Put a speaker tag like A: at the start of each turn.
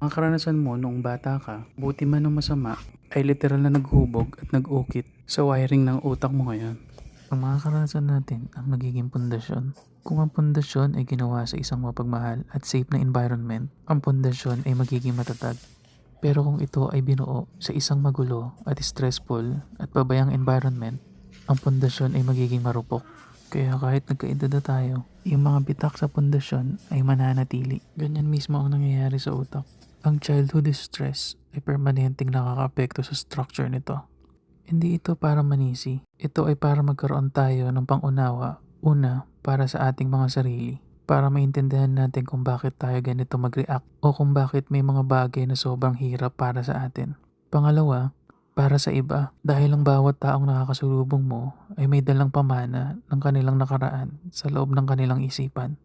A: Ang karanasan mo noong bata ka, buti man o masama, ay literal na naghubog at nag-ukit sa wiring ng utak mo ngayon.
B: Ang mga karanasan natin ang nagiging pundasyon. Kung ang pundasyon ay ginawa sa isang mapagmahal at safe na environment, ang pundasyon ay magiging matatag. Pero kung ito ay binuo sa isang magulo at stressful at pabayang environment, ang pundasyon ay magiging marupok. Kaya kahit nagkaedad na tayo, yung mga bitak sa pundasyon ay mananatili. Ganyan mismo ang nangyayari sa utak. Ang childhood stress ay permanenteng nakakaapekto sa structure nito. Hindi ito para manisi. Ito ay para magkaroon tayo ng pangunawa. Una, para sa ating mga sarili. Para maintindihan natin kung bakit tayo ganito mag-react o kung bakit may mga bagay na sobrang hirap para sa atin. Pangalawa, para sa iba. Dahil ang bawat taong nakakasulubong mo ay may dalang pamana ng kanilang nakaraan sa loob ng kanilang isipan.